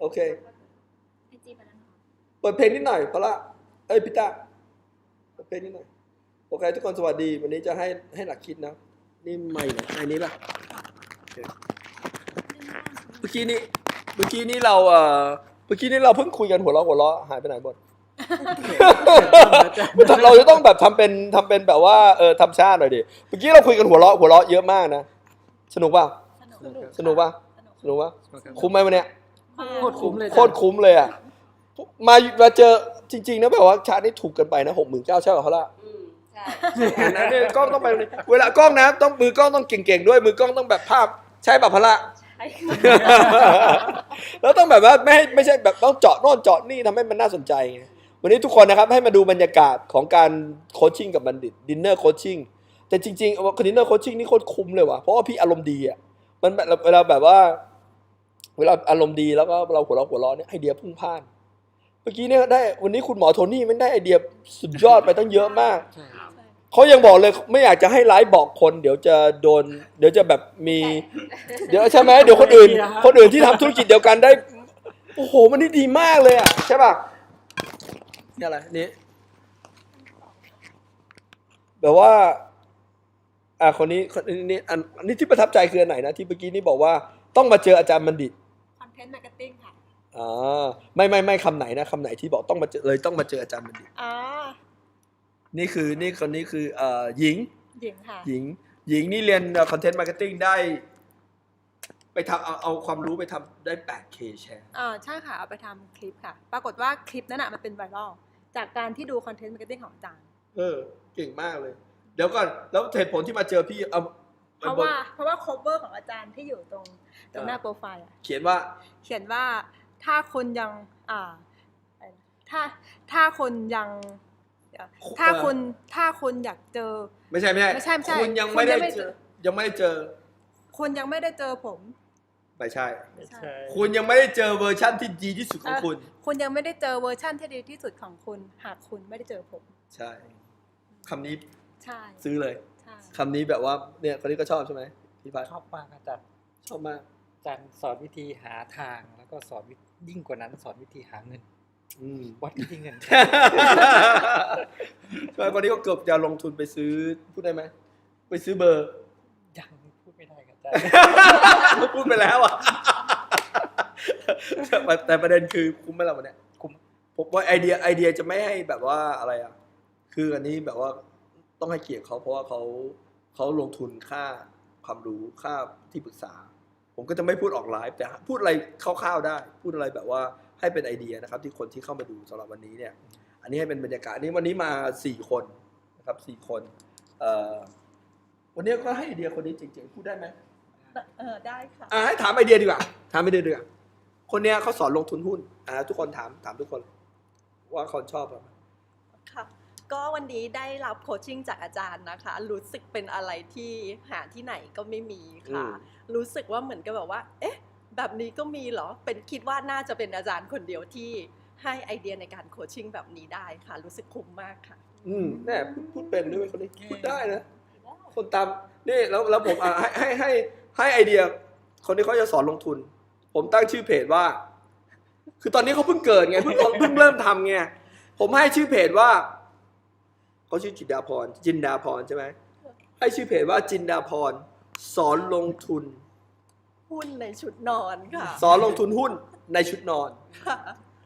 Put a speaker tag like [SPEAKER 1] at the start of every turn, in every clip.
[SPEAKER 1] โอเค
[SPEAKER 2] ไอจีไปแล้วเนาะ
[SPEAKER 1] เปิดเพลงนิดหน่อยพอละเอ้ยพี่ต้าเปิดเพลงนิดหน่อยโอเค ทุกคนสวัสดี วันนี้จะให้ให้หลักคิดนะ นี่ไม่เหรอไอ้นี้ป่ะโอเคเมื่อกี้นี้เมื่อกี้นี้เราเอ่อเมื่อกี้นี้เราเพิ่งคุยกันหัวเราะหัวเราะหายไปไหนหมดเราจะต้องแบบทำเป็นทำเป็นแบบว่าเออทำชาติหน่อยดิเมื่อกี้เราคุยกันหัวเราะหัวเราะเยอะมากนะ สนุกป่ะ
[SPEAKER 2] สนุก
[SPEAKER 1] สนุกป่ะสนุกป่ะคุ้มไหมวันเนี้ย
[SPEAKER 3] โคตรคุ้มเลย
[SPEAKER 1] โคตรคุ้มเลยอะมามาเจอจริงๆนะแบบว่าชาร์จนี่ถูกกันไปนะหกหมื่นเก้าใช่ป่ะเขาละ
[SPEAKER 4] อืมใช่
[SPEAKER 1] อันนั้นเนี่ยกล้องต้องไปเวลากล้องนะต้องมือกล้องต้องเก่งๆด้วย มือกล้องต้องแบบภาพใช่ป่ะพละ
[SPEAKER 4] ใช่
[SPEAKER 1] แล้วต้องแบบว่าไม่ให้ไม่ใช่แบบต้องเจาะโน่นเจาะนี่ทำให้มันน่าสนใจไงวันนี้ทุกคนนะครับให้มาดูบรรยากาศของการโคชชิ่งกับบัณฑิตดินเนอร์โคชชิ่งแต่จริงๆดินเนอร์โคชชิ่งนี่โคตรคุ้มเลยว่ะเพราะว่าพี่อารมณ์ดีอะมันแบบเวลาแบบว่า เวลาอารมณ์ดีแล้วก็เราหัวเราะหัวเราะเนี่ยไอเดียพุ่งพ่าน เมื่อกี้เนี่ยได้วันนี้คุณหมอโทนี่มันได้ไอเดียสุดยอดไปตั้งเยอะมาก
[SPEAKER 3] ใช่
[SPEAKER 1] เขายังบอกเลยไม่อยากจะให้ไลฟ์บอกคน เดี๋ยวจะโดน เดี๋ยวจะแบบมี เดี๋ยวใช่ไหมเดี๋ยวคนอื่น คนอื่นที่ทำธุรกิจเดียวกันได้โอ้โหมันนี่ดีมากเลยอะใช่ป่ะนี่อะไรนี่แบบว่า อ่าคนนี้คนนี้อันอันนี้ที่ประทับใจคืออันไหนนะที่เมื่อกี้นี่บอกว่าต้องมาเจออาจารย์บัณฑิต
[SPEAKER 2] คอน เทนต์มาร์เก็ตติ้งค่ะ
[SPEAKER 1] อ่าไม่ไม่ไม่คำไหนนะคำไหนที่บอกต้องมาเจอเลยต้องมาเจออาจารย์บัณฑิต
[SPEAKER 2] อ๋อ
[SPEAKER 1] นี่คือนี่คนนี้คือเอ่อหญิง
[SPEAKER 2] หญิงค่ะ
[SPEAKER 1] หญิง หญิงนี่เรียนคอนเทนต์มาร์เก็ตติ้งได้ ไปทำเอาเอาความรู้ไปทำได้ 8K แชร์
[SPEAKER 2] อ่าใช่ค่ะเอาไปทำคลิปค่ะ ปรากฏว่าคลิปนั้นอะมันเป็นไวรัลจากการที่ดูคอนเทนต์มาร์เก็ตติ้งของอาจารย์
[SPEAKER 1] เออ เก่งมากเลย เดี๋ยวก่อน แล้วเหตุผลที่มาเจอพี่เอา
[SPEAKER 2] เพราะว่าเพราะว่า cover ของอาจารย์ที่อยู่ตรงตรงหน้าโปรไฟล์อะ
[SPEAKER 1] เขียนว่า
[SPEAKER 2] เขียนว่าถ้าคนยังอ่าอะไรนะถ้าถ้าคนยังเดี๋ยวถ้าคนถ้าคนอยากเจอ
[SPEAKER 1] ไม่ใช่ไม่ใช่
[SPEAKER 2] ไม่ใช่ไม่ใช่
[SPEAKER 1] คุณยังไม่ได้
[SPEAKER 2] คุณยังไม่
[SPEAKER 1] เจอยังไม่ได้เจอ
[SPEAKER 2] คนยังไม่ได้เจอผม
[SPEAKER 1] ไม่ใช่
[SPEAKER 3] ไม่ใช่
[SPEAKER 1] คุณยังไม่ได้เจอเวอร์ชั่นที่ดีที่สุดของคุณ
[SPEAKER 2] คุณยังไม่ได้เจอเวอร์ชั่นที่ดีที่สุดของคุณ หากคุณไม่ได้เจอผม
[SPEAKER 1] ใช่คำนี้
[SPEAKER 2] ใช่
[SPEAKER 1] ซื้อเลย
[SPEAKER 2] ใช่
[SPEAKER 1] คำนี้แบบว่าเนี่ยคนนี้ก็ชอบใช่ไหมพี่พัด
[SPEAKER 3] ชอบมากอาจารย์
[SPEAKER 1] ชอบมาก
[SPEAKER 3] อาจารย์สอนวิธีหาทางแล้วก็สอนวิยิ่งกว่านั้นสอนวิธีหาเงิน
[SPEAKER 1] อืม
[SPEAKER 3] วัดวิธีเงิน
[SPEAKER 1] ใช่คนนี้ก็เกือบจะลงทุนไปซื้อพูดได้ไหมไปซื้อเบอร์
[SPEAKER 3] ยังพูดไม่ได้ครับอาจารย์
[SPEAKER 1] พูดไปแล้วอะแต่แต่ประเด็นคือคุ้มไหมล่ะวันเนี้ย
[SPEAKER 3] คุ้ม
[SPEAKER 1] ผมว่าไอเดียไอเดียจะไม่ให้แบบว่าอะไรอะคืออันนี้แบบว่า ต้องให้เกียรติเขาเพราะว่าเขาเขาลงทุนค่าความรู้ค่าที่ปรึกษา ผมก็จะไม่พูดออกไลฟ์แต่พูดอะไรคร่าวๆได้ พูดอะไรแบบว่าให้เป็นไอเดียนะครับ ที่คนที่เข้ามาดูสำหรับวันนี้เนี่ย อันนี้ให้เป็นบรรยากาศอันนี้วันนี้มาสี่คนนะครับสี่คนเอ่อวันนี้ก็ให้ไอเดียคนนี้จริงๆพูดได้ไหม
[SPEAKER 2] เออได้ค่ะ
[SPEAKER 1] อ่าให้ถามไอเดียดีกว่าถามไอเดียดีกว่าคนเนี้ยเขาสอนลงทุนหุ้นอ่าทุกคนถามถามทุกคน ว่าคนชอบอะไร
[SPEAKER 4] ค่ะ ก็วันนี้ได้รับโคชชิ่งจากอาจารย์นะคะ รู้สึกเป็นอะไรที่หาที่ไหนก็ไม่มีค่ะ รู้สึกว่าเหมือนกับแบบว่า เอ๊ะ แบบนี้ก็มีเหรอ เป็นคิดว่าน่าจะเป็นอาจารย์คนเดียวที่ให้ไอเดียในการโคชชิ่งแบบนี้ได้ค่ะ รู้สึกคุ้มมากค่ะ
[SPEAKER 1] อืมแน่พูดพูดเป็นด้วยคนนี้พูดได้นะ คนตามนี่แล้วแล้วผมอ่าให้ให้ให้ให้ไอเดีย คนที่เขาจะสอนลงทุน ผมตั้งชื่อเพจว่า คือตอนนี้เขาเพิ่งเกิดไงเพิ่งเพิ่งเริ่มทำไงผมให้ชื่อเพจว่า เขาชื่อจินดาพร จินดาพรใช่ไหมให้ชื่อเพจว่าจินดาพร สอนลงทุน
[SPEAKER 4] หุ้นในชุดนอนค่ะ
[SPEAKER 1] สอนลงทุนหุ้นในชุดนอน
[SPEAKER 4] ค่ะ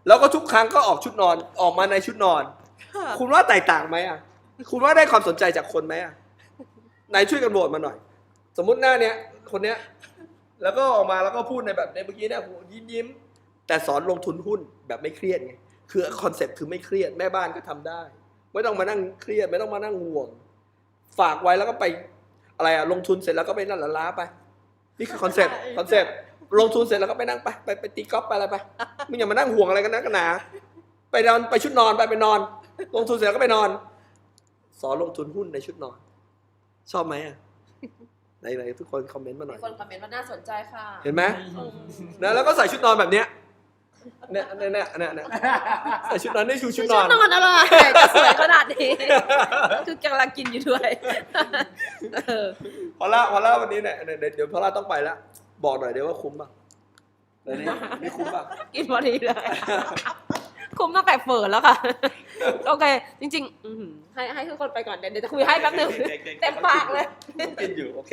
[SPEAKER 1] แล้วก็ทุกครั้งก็ออกชุดนอนออกมาในชุดนอน
[SPEAKER 4] ค่ะ
[SPEAKER 1] คุณว่าแตกต่างไหมอะ คุณว่าได้ความสนใจจากคนไหมอะไหนช่วยกันโหวตมาหน่อย สมมุติหน้าเนี้ยคนเนี้ย แล้วก็ออกมาแล้วก็พูดในแบบในเมื่อกี้เนี่ยยิ้มยิ้มๆแต่สอนลงทุนหุ้นแบบไม่เครียดไงคือคอนเซ็ปต์คือไม่เครียดแม่บ้านก็ทำได้ ไม่ต้องมานั่งเครียดไม่ต้องมานั่งห่วง ฝากไว้แล้วก็ไปอะไรอะลงทุนเสร็จแล้วก็ไปนั่นละล้าไป นี่คือคอนเซ็ปต์คอนเซ็ปต์ลงทุนเสร็จแล้วก็ไปนั่งไปไปไปตีกอล์ฟไปอะไรไปมึงอย่ามานั่งห่วงอะไรกันนะกันหนาไปนอนไปชุดนอนไปไปนอน ลงทุนเสร็จแล้วก็ไปนอน สอนลงทุนหุ้นในชุดนอน ชอบไหมอะไหนไหนทุกคนคอมเมนต์มาหน่อย
[SPEAKER 4] คนคอมเมนต์ว่าน่าสนใจค่ะ
[SPEAKER 1] เห็นไหมนะแล้วก็ใส่ชุดนอนแบบเนี้ย เนี่ยเนี่ยเนี่ยเนี่ยเนี่ยใส่ชุดนอนนี่คือชุดนอน
[SPEAKER 4] นอนอะไรจะสวยขนาดนี้คือกำลังกินอยู่ด้วยเออ
[SPEAKER 1] พอละพอละวันนี้เนี่ยเดี๋ยวเดี๋ยวพอละต้องไปละบอกหน่อยเดี๋ยวว่าคุ้มป่ะแล้วนี่นี่คุ้มป่ะ
[SPEAKER 5] กินพอดีเลย คุ้มตั้งแต่เปิดแล้วค่ะ โอเค จริง ๆ อื้อหือให้ให้ทุกคนไปก่อนเดี๋ยวเดี๋ยวจะคุยให้แป๊บหนึง
[SPEAKER 1] ด็กๆ
[SPEAKER 5] เต็มปากเลย
[SPEAKER 1] กินอยู่โอเค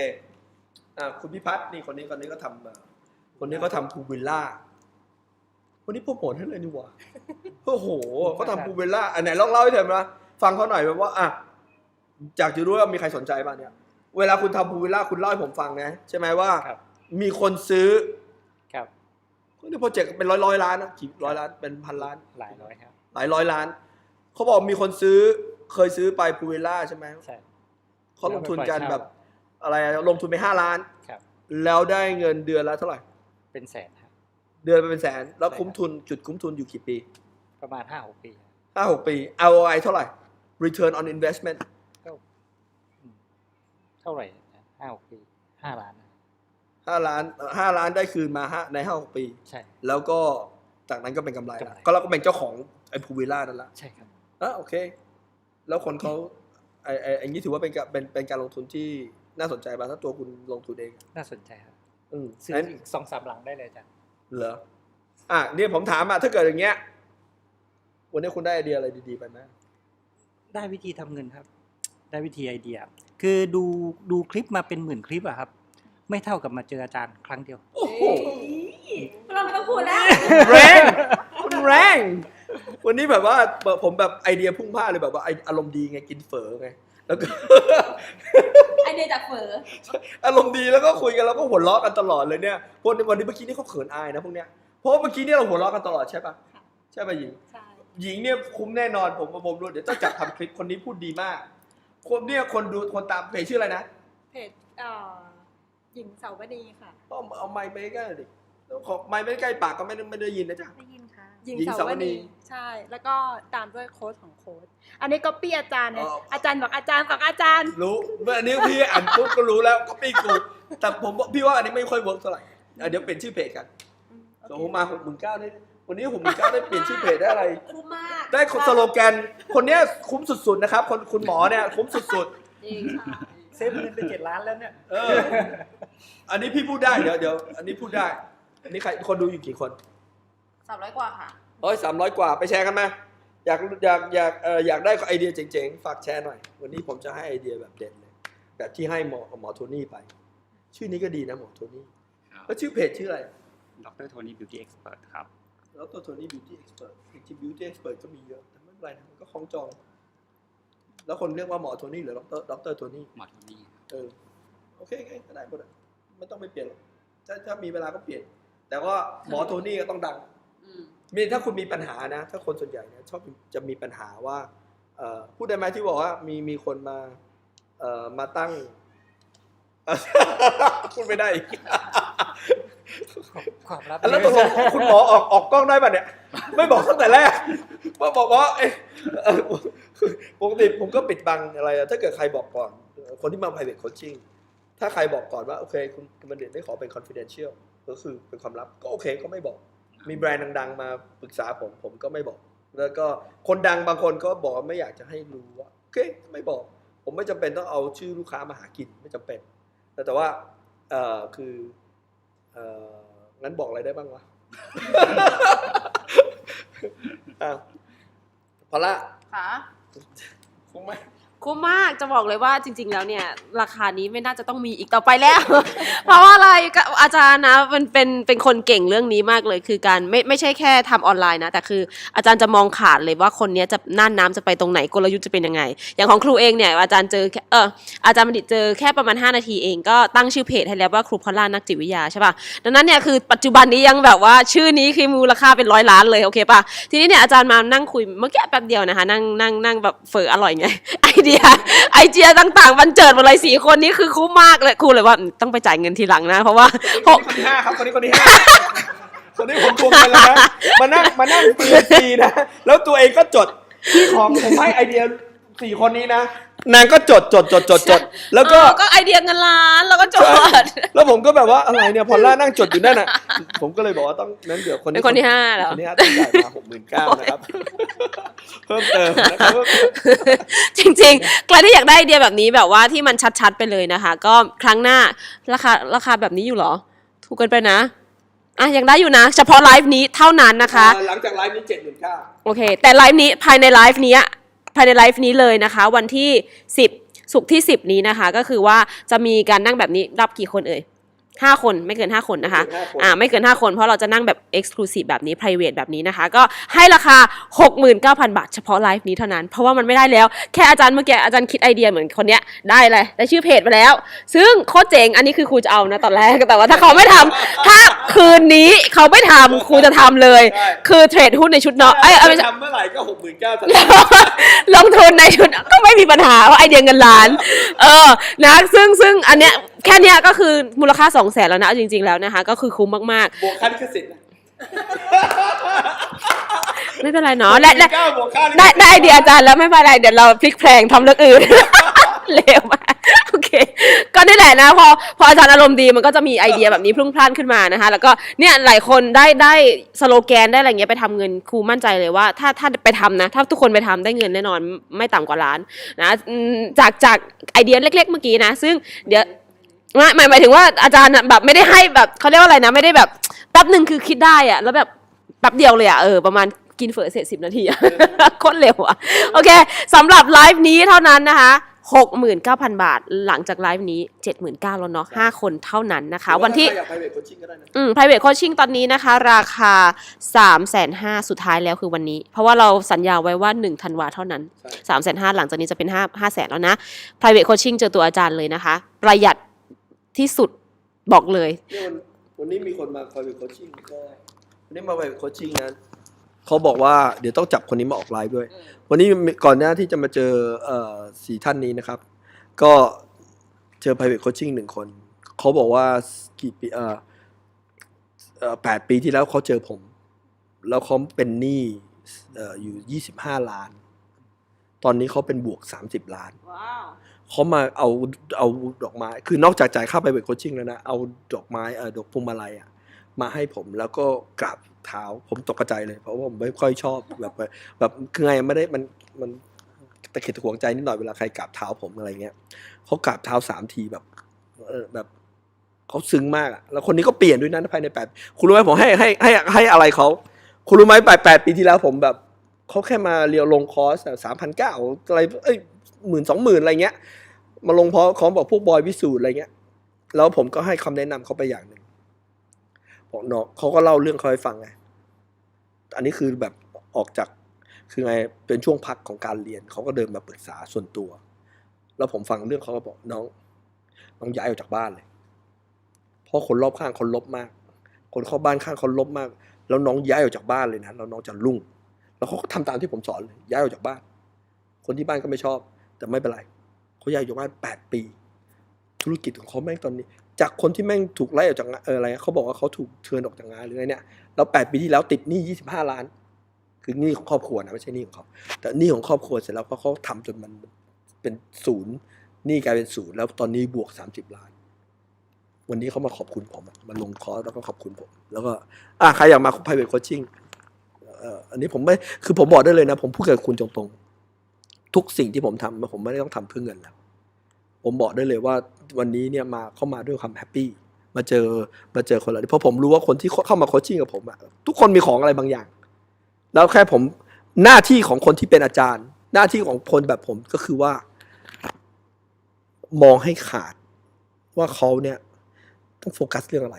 [SPEAKER 1] อ่าคุณพิพัฒน์นี่คนนี้คนนี้ก็ทำมาคนนี้ก็ทำพูลวิลล่า คนนี้โปรโมทให้เลยนี่หว่าโอ้โหเขาทำพูลวิลล่าอันไหนลองเล่าให้เธอมาฟังเขาหน่อยแบบว่าอะอยากจะรู้ว่ามีใครสนใจบ้างเนี่ย เวลาคุณทำพูลวิลล่าคุณเล่าให้ผมฟังนะ ใช่ไหมว่า
[SPEAKER 3] ครับ
[SPEAKER 1] มีคนซื้อ
[SPEAKER 3] ครับ
[SPEAKER 1] นี่โปรเจกต์เป็นร้อยร้อยล้านนะกี่ร้อยล้านเป็นพันล้าน
[SPEAKER 3] หลายร้อยครับ
[SPEAKER 1] หลายร้อยล้านเขาบอกมีคนซื้อเคยซื้อไปพูลวิลล่าใช่ไหม
[SPEAKER 3] ใช่
[SPEAKER 1] เขาลงทุนกัน
[SPEAKER 3] แล้วไปปล่อยเช่า
[SPEAKER 1] แบบ อะไรอะลงทุนไปห้าล้าน
[SPEAKER 3] ครับ
[SPEAKER 1] แล้วได้เงินเดือนละเท่าไหร่
[SPEAKER 3] เป็นแสนครับ
[SPEAKER 1] เดือนไปเป็นแสน แล้ว
[SPEAKER 3] ใช่ครับ
[SPEAKER 1] คุ้มทุนจุดคุ้มทุนอยู่กี่ปี
[SPEAKER 3] ประมาณห้าหกปีครับ
[SPEAKER 1] ห้าหกปี ROI เท่าไหร่ Return on Investment
[SPEAKER 3] ก็อืมเท่าไหร่ห้าหกปีห้าล้านนะ
[SPEAKER 1] ห้าล้านเอ่อห้าล้านได้คืนมาห้าในห้าหกปี
[SPEAKER 3] ใช่
[SPEAKER 1] แล้วก็จากนั้นก็เป็นกำไร
[SPEAKER 3] กำ
[SPEAKER 1] ละ
[SPEAKER 3] ไร
[SPEAKER 1] ก็เราก็เป็นเจ้าของไอ้พูวิลล่านั่นละ
[SPEAKER 3] ใช่ครับ
[SPEAKER 1] อะโอเค แล้วคนเขาไอ้ไอ้ไอ้นี้ถือว่าเป็นการเป็นเป็นการลงทุนที่น่าสนใจป่ะถ้าตัวคุณลงทุนเอง
[SPEAKER 3] น่าสนใจครับ
[SPEAKER 1] อืม
[SPEAKER 3] ซื้อ
[SPEAKER 1] งั้น
[SPEAKER 3] อีกสองสามหลังได้เลยอาจารย์
[SPEAKER 1] เหรออะเนี่ยผมถามอะถ้าเกิดอย่างเงี้ย วันนี้คุณได้ไอเดียอะไรดีๆไปไหม
[SPEAKER 3] ได้วิธีทำเงินครับ ได้วิธีไอเดีย คือดูดูคลิปมาเป็นหมื่นคลิปอะครับ ไม่เท่ากับมาเจออาจารย์ครั้งเดียว
[SPEAKER 1] โอ้โห
[SPEAKER 5] เราไม่ต้องพูดแล้ว
[SPEAKER 1] แรงคุณแรง วันนี้แบบว่าผมแบบไอเดียพุ่งพลาดเลยแบบว่าไออารมณ์ดีไงกินเฝอไงแล้วก็
[SPEAKER 5] ไอ เดียจากเฝอ
[SPEAKER 1] อารมณ์ดีแล้วก็คุยกันแล้วก็หัวเราะกันตลอดเลยเนี่ยวันนี้วันนี้เมื่อกี้นี่เขาเขินอายนะพวกเนี้ยเพราะว่าเมื่อกี้นี่เราหัวเราะกันตลอดใช่ปะใช่ปะหญิง
[SPEAKER 2] ใช่
[SPEAKER 1] หญิงเนี่ยคุ้มแน่นอนผมผมรู้เดี๋ยวจะจัดทำคลิปคนนี้พูดดีมาก คนเนี่ยคนดูคนตามเพจชื่ออะไรนะ
[SPEAKER 2] เพจเอ่อหญิงเสาวดีค่ะ
[SPEAKER 1] เอาเอาไมค์ไปใกล้ๆหน่อยดิแล้วขอไมค์ไม่ใกล้ปากก็ไม่ได้ไม่ได้ยินนะจ๊ะ
[SPEAKER 5] ได้ยินค่ะ
[SPEAKER 2] หญิง
[SPEAKER 1] หญิง
[SPEAKER 2] เสา
[SPEAKER 1] เสาววดี
[SPEAKER 2] ดีใช่ แล้วก็ตามด้วยโค้ดของโค้ดอันนี้ก็ปี้อาจารย์นะ
[SPEAKER 1] อ๋อ
[SPEAKER 2] อาจารย์บอกอาจารย์บอกอาจารย์
[SPEAKER 1] รู้เมื่ออันนี้พี่อ่านปุ๊บก็รู้แล้วก็ปีกูแต่ผมว่าพี่ว่าอันนี้ไม่ค่อยเวิร์กเท่าไหร่อะเดี๋ยวเปลี่ยนชื่อเพจกัน
[SPEAKER 2] อืมโอ
[SPEAKER 1] โอ้
[SPEAKER 2] เค
[SPEAKER 1] โหมาหกหมื่นเก้าได้วันนี้หกหมื่นเก้าได้เปลี่ยนชื่อเพจได้อะไร
[SPEAKER 5] คุ้มมาก
[SPEAKER 1] ได้สโลแกน คนเนี้ยคุ้มสุดๆนะครับ คนคุณหมอเนี่ยคุ้มสุด
[SPEAKER 5] จริงค่ะ
[SPEAKER 3] เซฟเงินไปเจ็ดล้านแล้วเนี่ย
[SPEAKER 1] ๆ เออ อันนี้พี่พูดได้เดี๋ยวเดี๋ยวอันนี้พูดได้ อันนี้ใครคนดูอยู่กี่คน
[SPEAKER 5] สามร้อยกว่าค่ะ
[SPEAKER 1] เอ้ยสามร้อยกว่าไปแชร์กันไหมอยากอยากอยากเอออยากได้ไอเดียเจ๋งๆ ฝากแชร์หน่อย วันนี้ผมจะให้ไอเดียแบบเด่นเลย แบบที่ให้หมอหมอโทนี่ไป ชื่อนี้ก็ดีนะหมอโทนี่
[SPEAKER 6] ครับ
[SPEAKER 1] แล้วชื่อเพจชื่ออะไร
[SPEAKER 6] ดรโทนี่บิวตี้เอ็กซ์เพรสครับ
[SPEAKER 1] แล้วตัวโทนี่บิวตี้เอ็กซ์เพรสจริงๆบิวตี้เอ็กซ์เพรสก็มีเยอะแต่ไม่เป็นไรนะมันก็คล้องจอง แล้วคนเรียกว่าหมอโทนี่หรือดรดรโทนี่
[SPEAKER 6] หมอโทนี่ครับ
[SPEAKER 1] เออโอเคโอเคก็ได้ก็ได้ไม่ต้องไปเปลี่ยนหรอกถ้าถ้ามีเวลาก็เปลี่ยน แต่ว่าหมอโทนี่ก็ต้องดัง
[SPEAKER 5] อื ม
[SPEAKER 1] มีถ้าคุณมีปัญหานะ ถ้าคนส่วนใหญ่เนี่ยชอบจะมีปัญหาว่าเอ่อพูดได้ไหมที่บอกว่ามีมีคนมาเอ่อมาตั้งพูดไม่ได้อีก
[SPEAKER 3] ความลับ
[SPEAKER 1] แล้วตกลงคุณหมอออกออกกล้องได้ป่ะเนี่ย ไม่บอกตั้งแต่แรกว่าบอกว่าเอ้ยเอ่อปกติผมก็ปิดบังอะไรอะถ้าเกิดใครบอกก่อน คนที่มา private coaching ถ้าใครบอกก่อนว่า โอเค คุณคุณบัณฑิตไม่ขอเป็น confidential ก็คือเป็นความลับ ก็โอเคก็ไม่บอก มีแบรนด์ดัง ๆ มาปรึกษาผมผมก็ไม่บอก แล้วก็คนดังบางคนก็บอกว่าไม่อยากจะให้รู้ว่าโอเคไม่บอก ผมไม่จำเป็นต้องเอาชื่อลูกค้ามาหากินไม่จำเป็น แต่แต่ว่าเอ่อคือเอ่องั้นบอกอะไรได้บ้างวะอะพอละ
[SPEAKER 5] ค่ะ
[SPEAKER 1] คงไหม
[SPEAKER 5] คุ้มมากจะบอกเลยว่าจริง ๆ แล้วเนี่ย ราคานี้ไม่น่าจะต้องมีอีกต่อไปแล้ว เพราะว่าอะไรก็อาจารย์นะมันเป็นเป็นคนเก่งเรื่องนี้มากเลยคือการไม่ไม่ใช่แค่ทำออนไลน์นะ แต่คืออาจารย์จะมองขาดเลยว่าคนเนี้ยจะน่านน้ำจะไปตรงไหนกลยุทธ์จะเป็นยังไง อย่างของครูเองเนี่ยอาจารย์เจอแค่เอออาจารย์บัณฑิตเจอแค่ประมาณ 5 นาทีเองก็ตั้งชื่อเพจให้แล้วว่าครูพอลล่านักจิตวิทยาใช่ป่ะดังนั้นเนี่ยคือปัจจุบันนี้ยังแบบว่าชื่อนี้คือมูลค่าเป็นร้อยล้านเลยโอเคป่ะทีนี้เนี่ยอาจารย์มานั่งคุยเมื่อกี้แป๊บเดียวนะคะนั่งนั่งนั่งแบบเฝออร่อยไงไอเดยไอเดียต่างๆบันเจิดหมดเลยสี่คนนี้คือคุ้มมากเลยครูเลยว่าอืมต้องไปจ่ายเงินทีหลังนะ เพราะว่า
[SPEAKER 1] คนนี้คนที่ห้าครับคนนี้คนที่ห้าคนนี้ผมทวงกันแล้วนะมานั่งมานั่งปีปีนะแล้วตัวเองก็จดที่ของผมให้ไอเดียสี่คนนี้นะนางก็จดจดจดจดจดแล้วก็
[SPEAKER 5] เออก็ไอเดียเงินล้านแล้วก็จด
[SPEAKER 1] แล้ว ผมก็แบบว่าอะไรเนี่ยพอลล่านั่งจดอยู่นั่นน่ะ ผมก็เลยบอกว่าต้องนั้นเดี๋ยวคน
[SPEAKER 5] เป็น
[SPEAKER 1] นี้
[SPEAKER 5] คนที่ห้าเหรอ
[SPEAKER 1] คนที่ห้าต้องจ่ายมาหกหมื่นเก้านะครับเพิ่มเติมนะครับ
[SPEAKER 5] จริงๆใครที่อยากได้ไอเดียแบบนี้แบบว่าที่มันชัดๆไปเลยนะคะ ก็ครั้งหน้าราคาราคาแบบนี้อยู่เหรอ ถูกเกันไปนะอะยังได้อยู่นะ เฉพาะไลฟ์นี้เท่านั้นนะคะ
[SPEAKER 1] อ่าหลังจากไลฟ์นี้เจ็ดหมื่นเก้า
[SPEAKER 5] โอเค แต่ไลฟ์นี้ภายในไลฟ์นี้ภายในไลฟ์นี้เลยนะคะ วันที่10สุกร์ที่ 10 นี้นะคะ ก็คือว่าจะมีการนั่งแบบนี้รับกี่คนเอ่ย ห้าคนไม่เกิน 5 คนนะคะอ่าไม่เกิน 5 คนเพราะเราจะนั่งแบบ Exclusive แบบนี้ Private แบบนี้นะคะ ก็ให้ราคา 69,000 บาท เฉพาะไลฟ์นี้เท่านั้น เพราะว่ามันไม่ได้แล้วแค่อาจารย์เมื่อกี้อาจารย์คิดไอเดียเหมือนคนเนี้ยได้เลยได้ชื่อเพจมาแล้ว ซึ่งโคตรเจ๋งอันนี้คือครูจะเอานะตอนแรกแต่ว่าถ้าเขาไม่ทำถ้าคืนนี้เขาไม่ทำครูจะทำเลย คือเทรดหุ้นในชุดเนาะเอ้ยเอาไม่ใช่
[SPEAKER 1] ทำเมื่อไหร่ก็หกหมื่นเก้า
[SPEAKER 5] ลงทุนในชุดก็ไม่มีปัญหาเพราะไอเดียเงินล้าน เออนะซึ่งซึ่งอันเนี้ย แค่เนี้ยก็คือมูลค่า2 0 0แสนแล้วนะเอาจริง ๆแล้วนะคะ ก็คือคุ้มมาก
[SPEAKER 1] บวกค่าลิขสิทธิ์นะ
[SPEAKER 5] ๆ ไม่เป็นไรเนาะและและ
[SPEAKER 1] เก้าบวกค่าลิข
[SPEAKER 5] ได้
[SPEAKER 1] สิทธิ์
[SPEAKER 5] ได้ไอเดียอาจารย์แล้วไม่เป็นไรเดี๋ยวเราพลิกแพลงทำเรื่องอื่น เลวมากโอเค ก็นี่แหละนะพอพออาจารย์อารมณ์ดีมันก็จะมีไอเดียแบบนี้พลุ่งพล่านขึ้นมานะคะ แล้วก็เนี่ยหลายคนได้ได้สโลแกนได้อะไรเงี้ยไปทำเงินครูมั่นใจเลยว่า ถ้าถ้าไปทำนะ ถ้าทุกคนไปทำได้เงินแน่นอนไม่ต่ำกว่าล้านนะอืมจากจากไอเดียเล็ก ๆ เมื่อกี้นะ ซึ่งเดี๋ยว ไม่หมายหมายถึงว่าอาจารย์น่ะแบบไม่ได้ให้แบบเขาเรียกว่าอะไรนะไม่ได้แบบแป๊บหนึ่งคือคิดได้อะแล้วแบบแป๊บเดียวเลยอะเออประมาณกินเฝอเสร็จสิบนาทีอะ โคตรเร็วอะโอเคสำหรับไลฟ์นี้เท่านั้นนะคะ69,000บาท หลังจากไลฟ์นี้79,000แล้วเนาะ5คนเท่านั้นนะคะ วันที่
[SPEAKER 1] ถ้าอยากไปเวทโคชชิ่งก็ได้นะ
[SPEAKER 5] อืม private coaching ตอนนี้นะคะ ราคา 3 5 0 0 0สุดท้ายแล้วคือวันนี้ เพราะว่าเราสัญญาไว้ว่า1ธันวาเท่านั้น
[SPEAKER 1] ใช่
[SPEAKER 5] 3 5 0 0 0หลังจากนี้จะเป็น 5 5แสนแล้วนะ private coaching เจอตัวอาจารย์เลยนะคะ ประหยัด ที่สุดบอกเลย
[SPEAKER 1] เนี่ยวันวันนี้มีคนมาคอยเป็นโคชชิ่งก็วันนี้มาไปโคชชิ่งนะเขาบอกว่าเดี๋ยวต้องจับคนนี้มาออกไลฟ์ด้วย วันนี้มีก่อนหน้าที่จะมาเจอเอ่อสี่ท่านนี้นะครับ ก็เจอ private coaching หนึ่งคน เขาบอกว่ากี่ปีเอ่อเอ่อแปดปีที่แล้วเขาเจอผม แล้วเขาเป็นหนี้เอ่ออยู่ยี่สิบห้าล้าน ตอนนี้เขาเป็นบวกสามสิบล้าน
[SPEAKER 5] ว้าว
[SPEAKER 1] เขามาเอาเอาดอกไม้ คือนอกจากจ่ายค่าไปเวทโคชชิ่งแล้วนะ เอาดอกไม้เออดอกพวงมาลัยอะมาให้ผมแล้วก็กราบเท้าผมตกกระใจเลย เพราะว่าผมไม่ค่อยชอบแบบแบบคือไงไม่ได้มันมันตะเข็ดตะขวงใจนิดหน่อยเวลาใครกราบเท้าผมอะไรเงี้ยเขากราบเท้าสามทีแบบแบบเขาซึ้งมากอะแล้วคนนี้ก็เปลี่ยนด้วยนะภายในแปดคุณรู้ไหมผมให้ให้ให้ให้อะไรเขาคุณรู้ไหมแปดแปดปีที่แล้วผมแบบเขาแค่มาเรียวลงคอร์สสามพันเก้าอะไรเอ้ย หมื่นสองหมื่นอะไรเงี้ย มาลงเพราะของบอกพวกบอยวิสูตรอะไรเงี้ย แล้วผมก็ให้คำแนะนำเขาไปอย่างหนึ่งบอกเนาะเขาก็เล่าเรื่องเขาให้ฟังไง อันนี้คือแบบออกจากคือไงเป็นช่วงพักของการเรียนเขาก็เดินมาปรึกษาส่วนตัว แล้วผมฟังเรื่องเขาก็บอกน้องน้องย้ายออกจากบ้านเลย เพราะคนรอบข้างคนลบมาก คนเข้าบ้านข้างคนลบมาก แล้วน้องย้ายออกจากบ้านเลยนะแล้วน้องจะรุ่ง แล้วเขาก็ทำตามที่ผมสอนเลยย้ายออกจากบ้าน คนที่บ้านก็ไม่ชอบ แต่ไม่เป็นไรเขาอยายอยู่บ้านแปดปี ธุรกิจของเขาแม่งตอนนี้ จากคนที่แม่งถูกไล่ออกจากงานเอออะไรเขาบอกว่าเขาถูกเชิญออกจากงานหรืออะไรเนี่ยแล้วแปดปีที่แล้วติดหนี้ยี่สิบห้าล้าน คือหนี้ของครอบครัวนะไม่ใช่หนี้ของเขาแต่หนี้ของครอบครัวเสร็จแล้วเพราะเขาทำจนมันเป็นศูนย์หนี้กลายเป็นศูนย์แล้วตอนนี้บวกสามสิบล้านวันนี้เขามาขอบคุณผมมาลงคอร์สแล้วก็ขอบคุณผม แล้วก็อะใครอยากมา private coaching เอ่ออันนี้ผมไม่ คือผมบอกได้เลยนะ ผมพูดกับคุณตรงๆ ทุกสิ่งที่ผมทำผมไม่ได้ต้องทำเพื่อเงินแล้วผมบอกได้เลยว่าวันนี้เนี่ยมาเข้ามาด้วยความแฮปปี้มาเจอมาเจอคนเหล่านี้เพราะผมรู้ว่าคนที่เข้ามาโคชชิ่งกับผมอะทุกคนมีของอะไรบางอย่าง แล้วแค่ผมหน้าที่ของคนที่เป็นอาจารย์ หน้าที่ของคนแบบผมก็คือว่า มองให้ขาดว่าเขาเนี่ยต้องโฟกัสเรื่องอะไร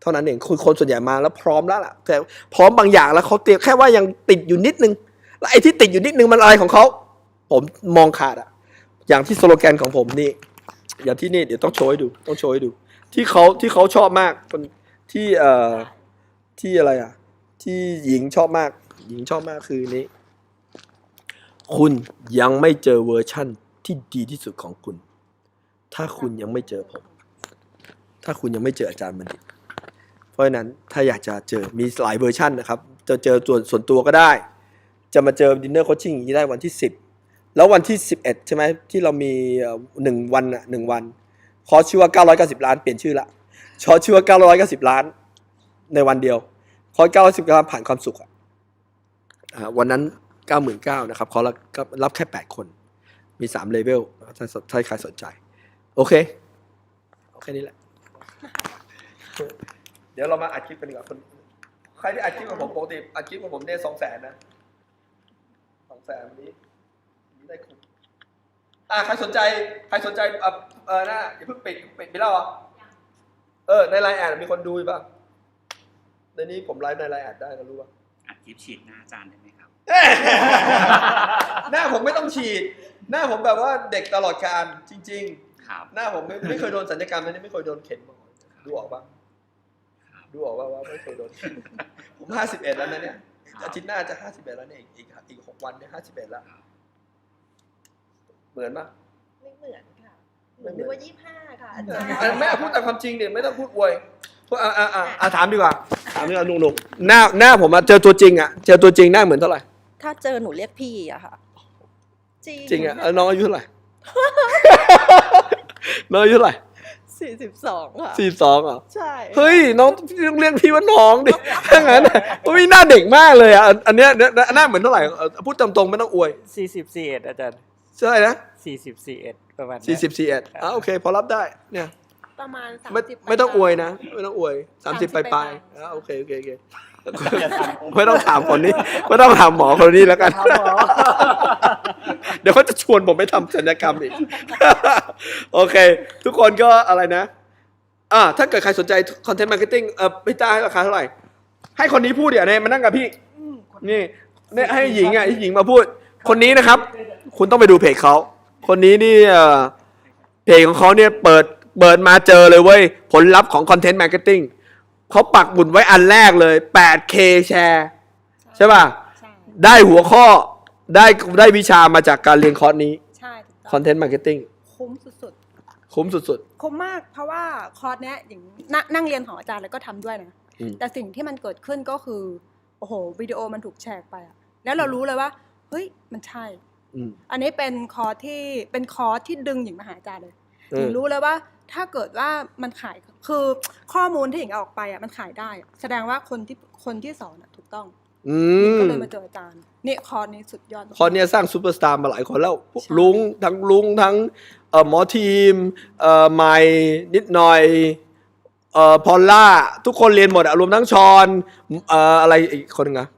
[SPEAKER 1] เท่านั้นเองคือคนส่วนใหญ่มาแล้วพร้อมแล้วล่ะแต่พร้อมบางอย่างแล้วเขาเตรียมแค่ว่ายังติดอยู่นิดนึงแล้วไอ้ที่ติดอยู่นิดนึงมันอะไรของเขา ผมมองขาดอะอย่างที่สโลแกนของผมนี่ อย่างที่นี่เดี๋ยวต้องโชว์ให้ดู ต้องโชว์ให้ดู ที่เขาที่เขาชอบมากคนที่เอ่อที่อะไรอะที่หญิงชอบมาก หญิงชอบมากคือนี้ คุณยังไม่เจอเวอร์ชั่นที่ดีที่สุดของคุณ ถ้าคุณยังไม่เจอผม ถ้าคุณยังไม่เจออาจารย์บัณฑิต เพราะฉะนั้นถ้าอยากจะเจอมีหลายเวอร์ชันนะครับ จะเจอส่วนส่วนตัวก็ได้ จะมาเจอดินเนอร์โคชชิ่งอย่างนี้ได้วันที่ 10 แล้ววันที่ 11 ใช่ไหมที่เรามีหนึ่งวันอะหนึ่งวันคอชื่อว่า 990 ล้าน เปลี่ยนชื่อละคอชื่อว่า 990 ล้าน ในวันเดียว คอร์ส990ล้านผ่านความสุขอะวันนั้น 99,000นะครับเขารับรับแค่ 8 คน มี 3 เลเวลถ้าถ้าใครสนใจ โอเคโอเคนี่แหละ เดี๋ยวเรามาอัดคลิปกันดีกว่าคน ใครที่อัดคลิปกับผมปกติอัดคลิปกับผมเนี่ยสองแสนนะสองแสนอันนี้ ได้คุ้มอะใครสนใจใครสนใจเออเออหน้าอย่าเพิ่งปิดปิดไปแล้วเหรอะเออในไลน์แอดมีคนดูอยู่ป่ะในนี้ผมไลฟ์ในไลน์แอดได้นะรู้ป่ะ
[SPEAKER 6] อัดคลิปฉีดหน้าอาจารย์ได้ไหมครับ
[SPEAKER 1] หน้าผมไม่ต้องฉีด หน้าผมแบบว่าเด็กตลอดการจริง
[SPEAKER 6] ครับ
[SPEAKER 1] ๆ หน้าผมไม่ไม่เคยโดนสัญญกรรมเลยนี่ไม่เคยโดนเข็นมาก่อนดูออกปะ
[SPEAKER 6] ครับ
[SPEAKER 1] ดูออกว่าว่าไม่เคยโดนเข็นผมห้าสิบเอ็ดแล้วนะเนี่ย
[SPEAKER 6] ครับ
[SPEAKER 1] อาทิตย์หน้าจะห้าสิบเอ็ดแล้วเนี่ยอีกอีกอีกหกวันเนี่ยห้าสิบเอ็ดแล้ว เหมือนปะ
[SPEAKER 4] ไม่เหมือนค่ะ
[SPEAKER 1] ไม่
[SPEAKER 4] เห
[SPEAKER 1] เหมื
[SPEAKER 4] มื
[SPEAKER 1] อ
[SPEAKER 4] อนนว่ายี่ห้าค่ะอาจารย์
[SPEAKER 1] อะแม่พูดตามความจริงเดี๋ยวไม่ต้องพูดอวยพูดอะอะอะอะถามดีกว่าถามดีกว่าหนุ่มๆหน้าหน้าผมอะเจอตัวจริงอะเจอตัวจริงหน้าเหมือนเท่าไหร่
[SPEAKER 4] ถ้าเจอหนูเรียกพี่อะค่ะ จริง
[SPEAKER 1] จริงอะเออน้องอายุเท่าไหร่น้องอายุเท่าไหร่
[SPEAKER 4] สี่สิบสองค่ะ
[SPEAKER 1] สี่สองอะ
[SPEAKER 4] ใช่
[SPEAKER 1] เฮ้ยน้องพี่ต้องเรียกพี่ว่าน้องดิถ้างั้นอะอุ้ยหน้าเด็กมากเลยอะอันอันเนี้ยเนี่ยหน้าเหมือนเท่าไหร่เออพูดตามตรงไม่ต้องอวย
[SPEAKER 3] สี่สิบสี่เอ็ดอาจารย์
[SPEAKER 1] ใช่นะ
[SPEAKER 3] สี่สิบสี่เอ็ดประมาณเนี้ย
[SPEAKER 1] สี่สิบสี่เอ็ดอะโอเคพอรับได้เนี่ย
[SPEAKER 2] ประมาณสาม
[SPEAKER 1] ไม่
[SPEAKER 2] สิบ
[SPEAKER 1] ไม่ต้องอวยนะ ไม่ต้องอวยสามสิบ
[SPEAKER 2] 30
[SPEAKER 1] ปลายปลาย
[SPEAKER 2] ๆ
[SPEAKER 1] ๆอะโอเคโอเคโอเคไม่ต้องถามคนนี้ไม่ต้องถามหมอคนนี้แล้วกัน เดี๋ยวเขาจะชวนผมไปทำศัลยกรรมอีก โอเค ทุกคนก็อะไรนะอ่าถ้าเกิดใครสนใจคอนเทนต์มาร์เก็ตติ้งเออพี่ต้าให้ราคาเท่าไหร่ ให้คนนี้พูดเดี๋ยวเนี่ยมานั่งกับพี่ นี่เนี่ยให้หญิงอะให้หญิงมาพูด คนนี้นะครับ คุณต้องไปดูเพจเขาคนนี้นี่เอ่อเพจของเขาเนี่ยเปิดเปิดมาเจอเลยเว้ย ผลลัพธ์ของคอนเทนต์มาร์เก็ตติ้งเขาปักหมุดไว้อันแรกเลย 8K แชร์ใช่ป่ะ
[SPEAKER 2] ใช่
[SPEAKER 1] ได้หัวข้อได้ได้วิชามาจากการเรียนคอร์สนี้
[SPEAKER 2] ใช่ถูก
[SPEAKER 1] ค
[SPEAKER 2] ต้
[SPEAKER 1] อ
[SPEAKER 2] อนง
[SPEAKER 1] เทนต์มาร์เก็ตติ้ง
[SPEAKER 2] คุ้มสุด
[SPEAKER 1] คุ้มสุด
[SPEAKER 2] ๆ คุ้มมากเพราะว่าคอร์สเนี้ยอย่างนั่งนั่งเรียนของอาจารย์แล้วก็ทำด้วยนะ
[SPEAKER 1] อืม
[SPEAKER 2] แต่สิ่งที่มันเกิดขึ้นก็คือ โอ้โห วิดีโอมันถูกแชร์ไปอะแล้วเรารู้เลยว่า เฮ้ย มันใช่
[SPEAKER 1] ๆ อืม
[SPEAKER 2] อันนี้เป็นคอร์สที่เป็นคอร์สที่ดึงหญิงมาหาอาจารย์เลย
[SPEAKER 1] เอ
[SPEAKER 2] หญิ
[SPEAKER 1] อง
[SPEAKER 2] รู้เลยว่าถ้าเกิดว่ามันขายคือข้อมูลที่หญิงเอาออกไปอะมันขายได้อะแสดงว่าคนที่คนที่สอนอะถูกต้อง
[SPEAKER 1] อื
[SPEAKER 2] หญิง
[SPEAKER 1] ม
[SPEAKER 2] ก็เลยมาเจออาจารย์นี่คอร์สนี้สุดยอด
[SPEAKER 1] คอร์สเนี้ยสร้างซูเปอร์สตาร์มาหลายคนแล้วพวก
[SPEAKER 2] ใช่
[SPEAKER 1] ลุงทั้งลุงทั้งเอ่อหมอทีมเอ่อไมค์นิดหน่อยเอ่อพอลล่าทุกคนเรียนหมดอะรวมทั้งชอนเอ่ออะไรอีกคนหนึงอะ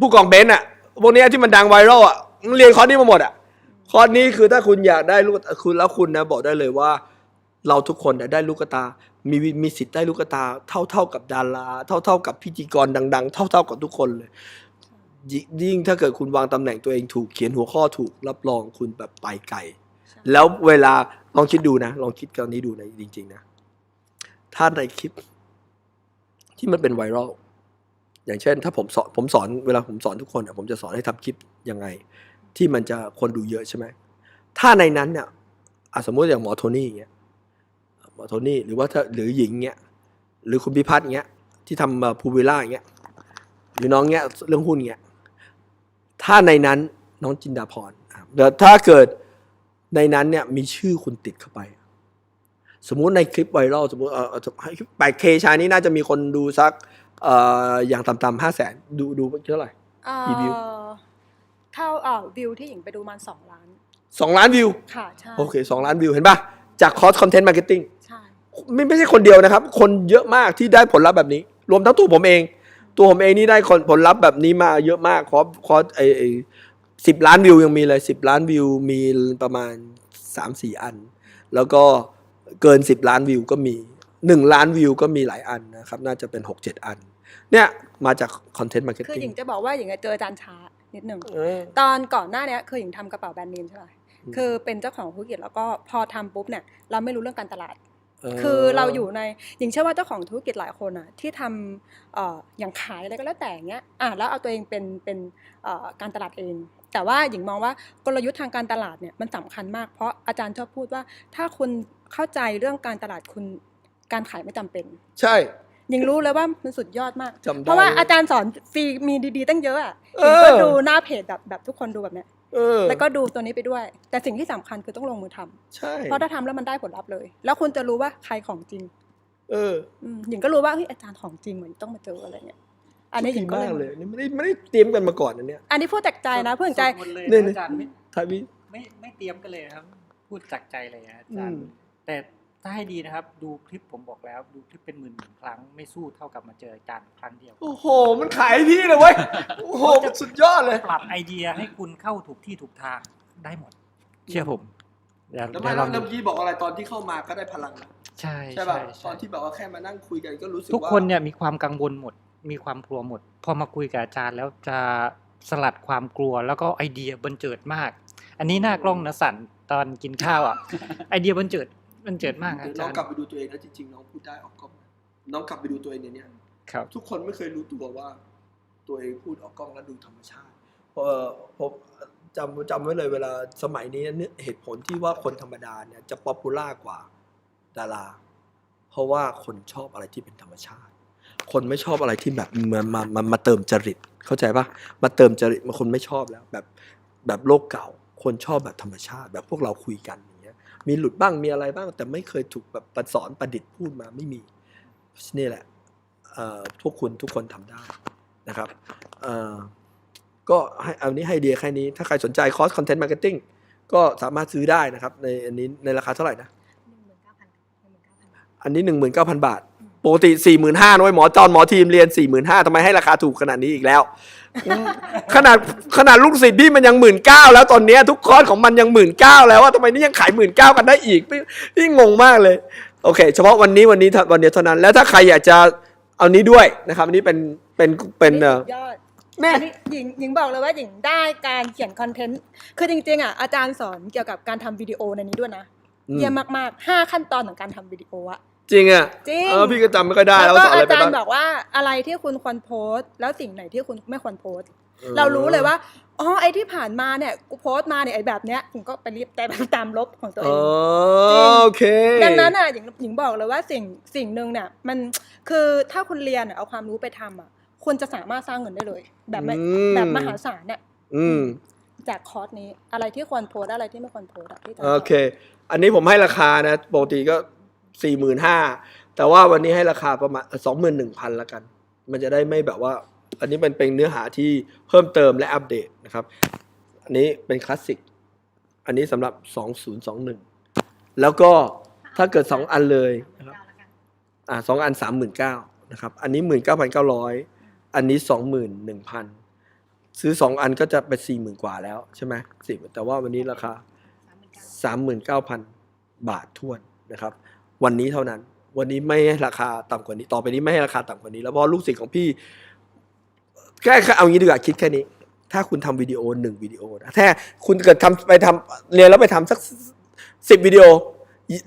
[SPEAKER 1] ผู้กองเบนซ์อะพวกเนี้ยที่มันดังไวรัลอะ เรียนคอร์สนี้มาหมดอะคอร์สนี้คือถ้าคุณอยากได้ลูกคุณแล้วคุณนะบอกได้เลยว่า เราทุกคนเนี่ยได้ลูกตา มีมีสิทธิ์ได้ลูกตา เท่าเท่ากับดารา เท่าเท่ากับพิธีกรดัง ๆ เท่าเท่ากับทุกคนเลยยิยิ่งถ้าเกิดคุณวางตำแหน่งตัวเองถูกเขียนหัวข้อถูกรับรองคุณแบบไปไกล
[SPEAKER 2] ใช่
[SPEAKER 1] แล้วเวลาลองคิดดูนะ ลองคิดกันนี้ดูนะจริง ๆ นะ ถ้าในคลิป ที่มันเป็นไวรัลอย่างเช่น ถ้าผมสอนผมสอนเวลาผมสอนทุกคนอะผมจะสอนให้ทำคลิปยังไง ที่มันจะคนดูเยอะใช่ไหมถ้าในนั้นเนี่ยอะสมมติอย่างหมอโทนี่อย่างเงี้ยหมอโทนี่หรือว่าถ้าหรือหญิงเงี้ยหรือคุณพิพัฒน์เงี้ยที่ทำพูวิล่าอย่างเงี้ยหรือน้องเงี้ยเรื่องหุ้นเงี้ยถ้าในนั้นน้องจินดาพรอะเดี๋ยวถ้าเกิดในนั้นเนี่ยมีชื่อคุณติดเข้าไป สมมุติในคลิปไวรัลสมมติเออแปดเคชายนี้น่าจะมีคนดูสักเอ่ออย่างต่ำๆห้าแสนดูดูเท่าไหร่
[SPEAKER 2] เอ่อ
[SPEAKER 1] กี่วิว
[SPEAKER 2] เท่าเอ่อวิวที่หญิงไปดูมันสองล้าน
[SPEAKER 1] สองล้านวิว
[SPEAKER 2] ค่ะใช่
[SPEAKER 1] โอเคสองล้านวิวเห็นป่ะ จากคอร์สคอนเทนต์มาร์เก็ตติ้ง
[SPEAKER 2] ใช่
[SPEAKER 1] ไม่ไม่ใช่คนเดียวนะครับ คนเยอะมากที่ได้ผลลัพธ์แบบนี้ รวมทั้งตัวผมเอง ตัวผมเองนี่ได้ผลลัพธ์แบบนี้มาเยอะมาก คอร์สคอร์สไอไอสิบล้านวิวยังมีเลยสิบล้านวิวมีประมาณสามสี่อัน แล้วก็เกินสิบล้านวิวก็มีหนึ่งล้านวิวก็มีหลายอันนะครับ น่าจะเป็นหกเจ็ดอัน เนี่ยมาจากคอนเทนต์มาร์เก็ต
[SPEAKER 2] คือห
[SPEAKER 1] ติ้
[SPEAKER 2] ญิ
[SPEAKER 1] ง
[SPEAKER 2] งจะบอกว่าหญิงอะเจออาจารย์ช้า นิดหนึ่ง
[SPEAKER 1] เออ
[SPEAKER 2] ตอนก่อนหน้าเนี้ยคือหญิงทำกระเป๋าแบรนด์เนมใช่ไหม
[SPEAKER 1] อืม
[SPEAKER 2] คือเป็นเจ้าของธุรกิจแล้วก็พอทำปุ๊บเนี่ยเราไม่รู้เรื่องการตลาด คือเราอยู่ในหญิงเชื่อว่าเจ้าของธุรกิจหลายคนอะที่ทำเอ่ออย่างขายอะไรก็แล้วแต่อย่างเงี้ยอะแล้วเอาตัวเองเป็นเป็นเอ่อการตลาดเอง แต่ว่าหญิงมองว่ากลยุทธ์ทางการตลาดเนี่ยมันสำคัญมากเพราะอาจารย์ชอบพูดว่าถ้าคุณเข้าใจเรื่องการตลาดคุณการขายไม่จำเป็น
[SPEAKER 1] ใช่
[SPEAKER 2] หญิงรู้เลยว่ามันสุดยอดมาก
[SPEAKER 1] จำได้
[SPEAKER 2] เพราะว่าอาจารย์สอนฟรีมีดีๆตั้งเยอะอะห
[SPEAKER 1] เอ
[SPEAKER 2] ญิง
[SPEAKER 1] อ
[SPEAKER 2] ก็ดูหน้าเพจแบบแบบทุกคนดูแบบเนี้ย
[SPEAKER 1] เออ
[SPEAKER 2] แล้วก็ดูตัวนี้ไปด้วย แต่สิ่งที่สำคัญคือต้องลงมือทำ
[SPEAKER 1] ใช่
[SPEAKER 2] เพราะถ้าทำแล้วมันได้ผลลัพธ์เลย แล้วคุณจะรู้ว่าใครของจริง
[SPEAKER 1] เออ
[SPEAKER 2] อืมหญิงก็รู้ว่าเฮ้ยอาจารย์ของจริงเหมือนต้องมาเจออะไรเงี้ยอันนี้หญิ
[SPEAKER 1] ดี
[SPEAKER 2] งก็
[SPEAKER 1] มาก
[SPEAKER 2] เล
[SPEAKER 1] เลยยนี่ไม่ได้ไม่ได้เตรียมกันมาก่อนนะเนี่ย
[SPEAKER 2] อันนี้พูดจากใจนะพูดจากใจ
[SPEAKER 3] สดหมดเลย
[SPEAKER 1] เนี่ย
[SPEAKER 3] นะอาจารย์ไม่
[SPEAKER 1] ทายวิ
[SPEAKER 3] ไม่ไม่เตรียมกันเลยครับ พูดจากใจเลยนะอาจาร
[SPEAKER 1] อื
[SPEAKER 3] ย์
[SPEAKER 1] ม
[SPEAKER 3] แต่ ถ้าให้ดีนะครับ ดูคลิปผมบอกแล้ว ดูคลิปเป็นหมื่นหมื่นครั้งไม่สู้เท่ากับมาเจออาจารย์ครั้งเดียว
[SPEAKER 1] โอ้โห มันขายให้พี่เลยเว้ยโอ้โหมันสุดยอดเลย
[SPEAKER 3] ปรับไอเดียให้คุณเข้าถูกที่ถูกทางได้หมด เชื่อผมเดี๋ยว
[SPEAKER 1] แล้ว
[SPEAKER 3] เดี๋
[SPEAKER 1] ไม่
[SPEAKER 3] ยวล
[SPEAKER 1] แล้
[SPEAKER 3] อ
[SPEAKER 1] ว
[SPEAKER 3] ง
[SPEAKER 1] เมื่
[SPEAKER 3] ดู
[SPEAKER 1] อกี้บอกอะไรตอนที่เข้ามาก็ได้พลังนะ
[SPEAKER 3] ใช่
[SPEAKER 1] ใช่
[SPEAKER 3] ใช่
[SPEAKER 1] ป่ะ
[SPEAKER 3] ใช่
[SPEAKER 1] ตอนที่แบบว่าแค่มานั่งคุยกันก็รู้สึก
[SPEAKER 3] ทุก
[SPEAKER 1] ว่า
[SPEAKER 3] คนเนี่ยมีความกังวลหมด มีความกลัวหมด พอมาคุยกับอาจารย์แล้วจะสลัดความกลัวแล้วก็ไอเดียบันเจิดมาก อันนี้หน้ากล้องนะสั่นตอนกินข้าวอะ ไอเดียบันเจิด บันเจิดมากอา
[SPEAKER 1] น้
[SPEAKER 3] จา
[SPEAKER 1] อง
[SPEAKER 3] รย์
[SPEAKER 1] กลับไปดูตัวเองแล้วจริงๆน้องพูดได้ออกกล้องนะน้องกลับไปดูตัวเองในเนี้ย
[SPEAKER 3] ครับ
[SPEAKER 1] ทุกคนไม่เคยรู้ตัวว่า ตัวเองพูดออกกล้องแล้วดูธรรมชาติเพราะผมจำจำไว้เลยเวลาสมัยนี้เนี่ยเหตุผลที่ว่าคนธรรมดาเนี่ยจะป๊อปปูล่ากว่าดารา เพราะว่าคนชอบอะไรที่เป็นธรรมชาติ คนไม่ชอบอะไรที่แบบมามามามาเติมจริต เข้าใจปะมาเติมจริตบางคนไม่ชอบแล้ว แบบแบบโลกเก่า คนชอบแบบธรรมชาติ แบบพวกเราคุยกันอย่างเงี้ย มีหลุดบ้างมีอะไรบ้าง แต่ไม่เคยถูกแบบประสอนประดิษฐ์พูดมาไม่มีนี่แหละเอ่อพวกคุณทุกคนทำได้นะครับเอ่อก็ให้เอานี้ให้ไอเดียแค่นี้ ถ้าใครสนใจคอร์สคอนเทนต์มาร์เก็ตติ้งก็สามารถซื้อได้นะครับ ในอันนี้ในราคาเท่าไหร่นะ อันนี้หนึ่งหมื่นเก้าพันบาท ปกติสี่หมื่นห้าน้อยหมอจอนหมอทีมเรียนสี่หมื่นห้าทำไมให้ราคาถูกขนาดนี้อีกแล้ว ขนาดขนาดลูกศิษย์พี่มันยังหมื่นเก้าแล้วตอนเนี้ยทุกคอร์สของมันยังหมื่นเก้าแล้วว่าทำไมนี่ยังขายหมื่นเก้ากันได้อีกพี่พี่งงมากเลย โอเค เฉพาะวันนี้วันนี้วันเดียวเท่านั้น แล้วถ้าใครอยากจะเอานี้ด้วยนะครับอันนี้เป็นเป็นเป็นเอ่อ
[SPEAKER 2] สุดยอด
[SPEAKER 1] แม่
[SPEAKER 2] อันนี้หญิงหญิงบอกเลยว่าหญิงได้การเขียนคอนเทนต์ คือจริงๆอะอาจารย์สอนเกี่ยวกับการทำวิดีโอในนี้ด้วยนะ
[SPEAKER 1] อืม
[SPEAKER 2] เยี่ยมมากๆห้าขั้นตอนของการทำวิดีโออะ
[SPEAKER 1] จริงอะ
[SPEAKER 2] จริง
[SPEAKER 1] เออพี่ก็จำไม่ค่อยได้
[SPEAKER 2] แล้
[SPEAKER 1] แล้ว
[SPEAKER 2] วก็
[SPEAKER 1] สอนอะไร
[SPEAKER 2] อา
[SPEAKER 1] ไป
[SPEAKER 2] จาร
[SPEAKER 1] บ้าง
[SPEAKER 2] ย์บอกว่าอะไรที่คุณควรโพสต์ แล้วสิ่งไหนที่คุณไม่ควรโพสต์ เรารู้เลยว่าอ๋อไอ้ที่ผ่านมาเนี่ยกูโพสต์มาเนี่ยไอ้แบบเนี้ยผมก็ไปรีบแต่ตามลบของตัว
[SPEAKER 1] อ๋
[SPEAKER 2] เอ
[SPEAKER 1] องโอเค
[SPEAKER 2] ดังนั้นอะหญิงหญิงบอกเลยว่าสิ่งสิ่งหนึ่งเนี่ยมันคือถ้าคุณเรียนอะเอาความรู้ไปทำอะคุณจะสามารถสร้างเงินได้เลย แบบไม่
[SPEAKER 1] อืม
[SPEAKER 2] แบบมหาศาลเนี่ย
[SPEAKER 1] อืม
[SPEAKER 2] จากคอร์สนี้อะไรที่ควรโพสต์อะไรที่ไม่ควรโพสต์อะที่จะ
[SPEAKER 1] โอเค อันนี้ผมให้ราคานะปกติก็ สี่หมื่นห้าแต่ว่าวันนี้ให้ราคาประมาณสองหมื่นหนึ่งพันละกัน มันจะได้ไม่แบบว่า อันนี้มันเป็นเนื้อหาที่เพิ่มเติมและอัปเดตนะครับ อันนี้เป็นคลาสสิก อันนี้สำหรับสองศูนย์สองหนึ่งแล้วก็ถ้าเกิดสองอันเลยนะครับอ่าสองอันสามหมื่นเก้านะครับ อันนี้หมื่นเก้าพันเก้าร้อยอันนี้สองหมื่นหนึ่งพันซื้อสองอันก็จะไปสี่หมื่นกว่าแล้วใช่ไหมสี่แต่ว่าวันนี้ราคาสามหมื่นเก้าพันบาททวนนะครับ วันนี้เท่านั้น วันนี้ไม่ให้ราคาต่ำกว่านี้ ต่อไปนี้ไม่ให้ราคาต่ำกว่านี้ แล้วเพราะลูกศิษย์ของพี่แค่เอางี้ดีกว่าคิดแค่นี้ ถ้าคุณทำวิดีโอหนึ่งวิดีโอนะถ้าคุณเกิดทำไปทำเรียนแล้วไปทำสักสิบวิดีโอ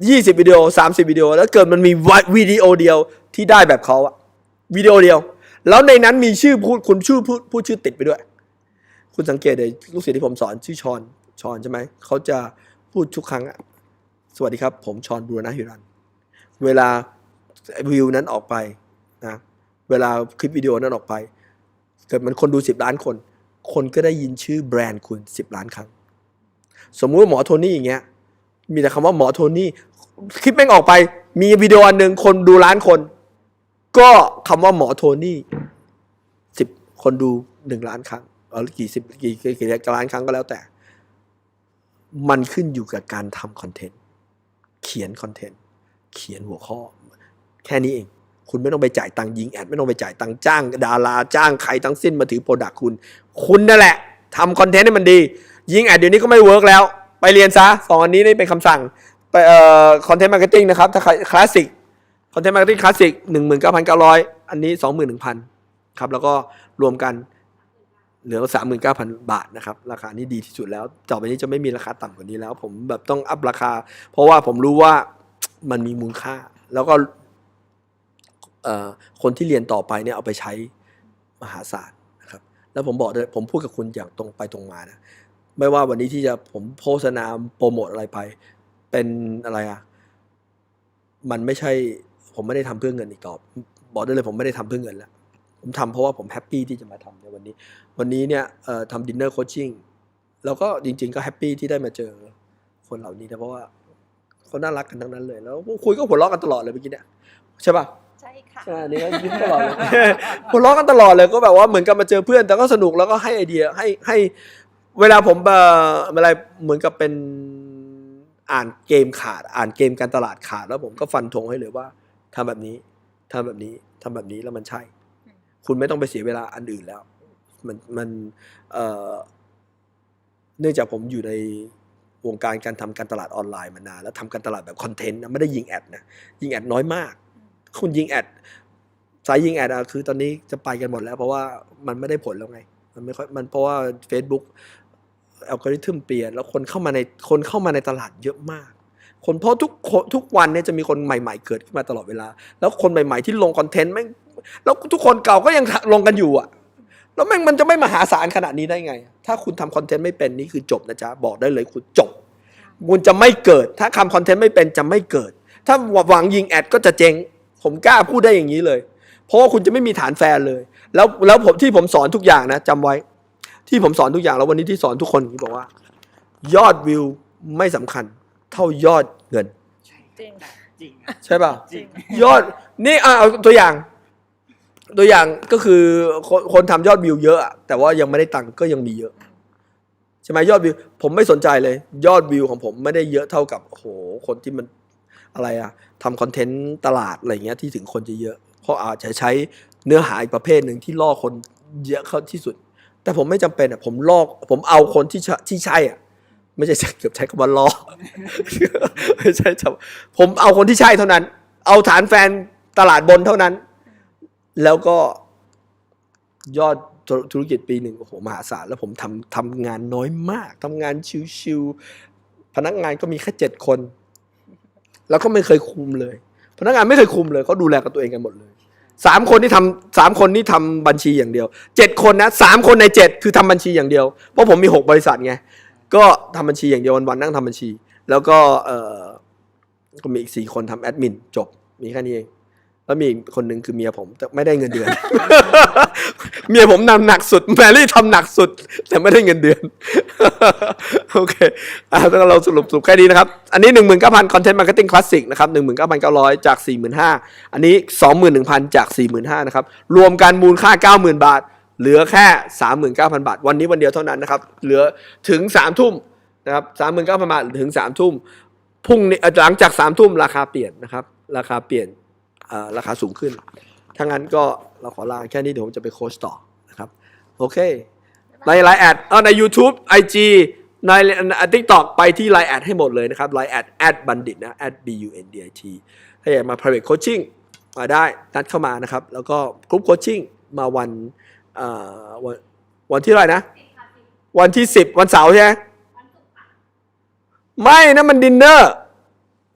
[SPEAKER 1] ยี่สิบวิดีโอสามสิบวิดีโอ แล้วเกิดมันมีวิดีโอเดียวที่ได้แบบเขาอะวิดีโอเดียว แล้วในนั้นมีชื่อพูดคุณชื่อพูดพูดชื่อติดไปด้วย คุณสังเกตเลยลูกศิษย์ที่ผมสอนชื่อชอนชอนใช่ไหมเขาจะพูดทุกครั้งอะสวัสดีครับ ผมชอนบูรณะฮิรัน เวลาวิวนั้นออกไปนะเวลาคลิปวิดีโอนั้นออกไปเกิดมันคนดูสิบล้านคน คนก็ได้ยินชื่อแบรนด์คุณสิบล้านครั้ง สมมุติว่าหมอโทนี่อย่างเงี้ยมีแต่คำว่าหมอโทนี่คลิปแม่งออกไป มีวิดีโออันหนึ่งคนดูล้านคน ก็คำว่าหมอโทนี่สิบคนดูหนึ่งล้านครั้งเออกี่สิบกี่กี่กี่ล้านครั้งก็แล้วแต่ มันขึ้นอยู่กับการทำคอนเทนต์ เขียนคอนเทนต์ เขียนหัวข้อ แค่นี้เอง คุณไม่ต้องไปจ่ายตังค์ยิงแอดไม่ต้องไปจ่ายตังค์จ้าง ดาราจ้างใครทั้งสิ้นมาถือโปรดักคุณ คุณนั่นแหละทำคอนเทนต์ให้มันดี ยิงแอดเดี๋ยวนี้ก็ไม่เวิร์กแล้ว ไปเรียนซะสองอันนี้นี่เป็นคำสั่งไปเอ่อคอนเทนต์มาร์เก็ตติ้งนะครับ ถ้าใครคลาสสิกคอนเทนต์มาร์เก็ตติ้งคลาสสิกหนึ่งหมื่นเก้าพันเก้าร้อยอันนี้สองหมื่นหนึ่งพันครับแล้วก็รวมกันเหลือสามหมื่นเก้าพันบาทนะครับ ราคานี้ดีที่สุดแล้ว ต่อไปนี้จะไม่มีราคาต่ำกว่านี้แล้ว ผมแบบต้องอัพราคา เพราะว่าผมรู้ว่า มันมีมูลค่า แล้วก็คนที่เรียนต่อไปเนี่ยเอาไปใช้มหาศาลนะครับ แล้วผมบอกเลยผมพูดกับคุณอย่างตรงไปตรงมานะไม่ว่าวันนี้ที่จะผมโฆษณาโปรโมทอะไรไป เป็นอะไรอะมันไม่ใช่ผมไม่ได้ทำเพื่อเงินอีกต่อบอกได้เลยผมไม่ได้ทำเพื่อเงินแล้วผมทำเพราะว่าผมแฮปปี้ที่จะมาทำในวันนี้ วันนี้เนี่ยทำดินเนอร์โคชชิ่งแล้วก็จริง ๆ ก็แฮปปี้ที่ได้มาเจอคนเหล่านี้นะเพราะว่า เขาน่ารักกันทั้งนั้นเลย แล้วคุยก็หัวเราะกันตลอดเลยเมื่อกี้เนี่ยใช่ป่ะ
[SPEAKER 4] ใช่ค่ะ
[SPEAKER 1] ใช่นี่ก็ยิ้มตลอดเลยหัวเราะกันตลอดเลยก็แบบว่าเหมือนกับมาเจอเพื่อน แต่ก็สนุกแล้วก็ให้ไอเดียให้ให้เวลาผมเอ่ออะไรเหมือนกับเป็นอ่านเกมขาด อ่านเกมการตลาดขาด แล้วผมก็ฟันธงให้เลยว่าทำแบบนี้ทำแบบนี้ทำแบบนี้แล้วมันใช่ คุณไม่ต้องไปเสียเวลาอันอื่นแล้ว มันมันเอ่อเนื่องจากผมอยู่ใน วงการการทำการตลาดออนไลน์มานานแล้วทำการตลาดแบบคอนเทนต์นะไม่ได้ยิงแอดนะยิงแอดน้อยมาก คุณยิงแอดสายยิงแอดอะคือตอนนี้จะไปกันหมดแล้ว เพราะว่ามันไม่ได้ผลแล้วไง มันไม่ค่อยมันเพราะว่า Facebook อัลกอริทึมเปลี่ยน แล้วคนเข้ามาในคนเข้ามาในตลาดเยอะมาก คนเพราะทุกทุกวันเนี่ยจะมีคนใหม่ ๆ เกิดขึ้นมาตลอดเวลา แล้วคนใหม่ ๆ ที่ลงคอนเทนต์แม่งแล้วทุกคนเก่าก็ยังลงกันอยู่อะ แล้วแม่งมันจะไม่มหาศาลขนาดนี้ได้ไง ถ้าคุณทำคอนเทนต์ไม่เป็นนี่คือจบนะจ๊ะ บอกได้เลยคุณจบ คุณจะไม่เกิด ถ้าทำคอนเทนต์ไม่เป็นจะไม่เกิด ถ้าหวังยิงแอดก็จะเจ๊ง ผมกล้าพูดได้อย่างนี้เลย เพราะว่าคุณจะไม่มีฐานแฟนเลย แล้วแล้วผมที่ผมสอนทุกอย่างนะจำไว้ ที่ผมสอนทุกอย่างแล้ววันนี้ที่สอนทุกคนอย่างนี้บอกว่า ยอดวิวไม่สำคัญ เท่ายอดเงิน
[SPEAKER 2] จริง
[SPEAKER 6] จริง
[SPEAKER 1] ใช่ป่ะ
[SPEAKER 6] จริง
[SPEAKER 1] ยอดนี่อะเอาตัวอย่าง ตัวอย่างก็คือคนคนทำยอดวิวเยอะอะแต่ว่ายังไม่ได้ตังค์ก็ยังมีเยอะ ใช่ไหมยอดวิว ผมไม่สนใจเลย ยอดวิวของผมไม่ได้เยอะเท่ากับโอ้โหคนที่มันอะไรอะทำคอนเทนต์ตลาดอะไรเงี้ยที่ถึงคนจะเยอะเพราะอาจจะใช้เนื้อหาอีกประเภทหนึ่งที่ล่อคนเยอะเข้าที่สุด แต่ผมไม่จำเป็นอะผมลอกผมเอาคนที่ใช่ที่ใช่อะไม่ใช่เกือบใช้คำว่าล่อ ไม่ใช่จำผมเอาคนที่ใช่เท่านั้น เอาฐานแฟนตลาดบนเท่านั้น แล้วก็ยอดธุรกิจปีหนึ่งโอ้โหมหาศาลแล้วผมทำทำงานน้อยมากทำงานชิวๆพนักงานก็มีแค่เจ็ดคน แล้วก็ไม่เคยคุมเลย พนักงานไม่เคยคุมเลยเขาดูแลกับตัวเองกันหมดเลยสามคนที่ทำสามคนที่ทำบัญชีอย่างเดียวเจ็ดคนนะสามคนในเจ็ดคือทำบัญชีอย่างเดียวเพราะผมมีหกบริษัทไงก็ทำบัญชีอย่างเดียววันๆนั่งทำบัญชี แล้วก็เออก็มีอีกสี่คนทำแอดมินจบมีแค่นี้เอง แล้วมีอีกคนหนึ่งคือเมียผมแต่ไม่ได้เงินเดือน เมียผมนำหนักสุดแมรี่ทำหนักสุด แต่ไม่ได้เงินเดือน โอเคอะแล้วเราสรุปสรุปแค่นี้นะครับ อันนี้ 19,000 Content Marketing Classic นะครับ 19,900 จาก 45,000 อันนี้ 21,000 จาก 45,000 นะครับ รวมกันมูลค่า 90,000 บาท เหลือแค่ 39,000 บาท วันนี้วันเดียวเท่านั้นนะครับ เหลือถึง 3 ทุ่มนะครับ 39,000 บาทถึง 3 ทุ่มพรุ่งนี้หลังจาก 3 ทุ่มราคาเปลี่ยนนะครับ ราคาเปลี่ยน ราคาสูงขึ้น ถ้างั้นก็เราขอลาแค่นี้เดี๋ยวผมจะไปโค้ชต่อนะครับ โอเค ในไลน์แอดเออใน YouTube IG ในทิกตอกไปที่ไลน์แอดให้หมดเลยนะครับไลน์แอดแอดบัณฑิตนะ at b u n d i t ถ้าอยากมา private coaching มาได้นัดเข้ามานะครับ แล้วก็กรุ๊ปโคชชิ่งมาวันเอ่อวันวันที่อะไหรนะ วันที่10วันเสาร์ใช่ไหมไม่นะมันดินเนอร์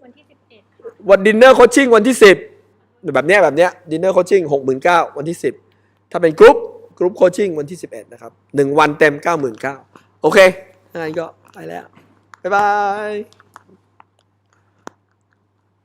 [SPEAKER 2] วันที่สิบเอ็ด
[SPEAKER 1] วันดินเนอร์โคชชิ่งวันที่สิบ แบบเนี้ยแบบเนี้ยดินเนอร์โคชชิ่งหกหมื่นเก้าวันที่สิบถ้าเป็นกรุ๊ปกรุ๊ปโคชชิ่งวันที่สิบเอ็ดนะครับหนึ่งวันเต็มเก้าหมื่นเก้าโอเคงั้นก็ไปแล้ว บ๊ายบาย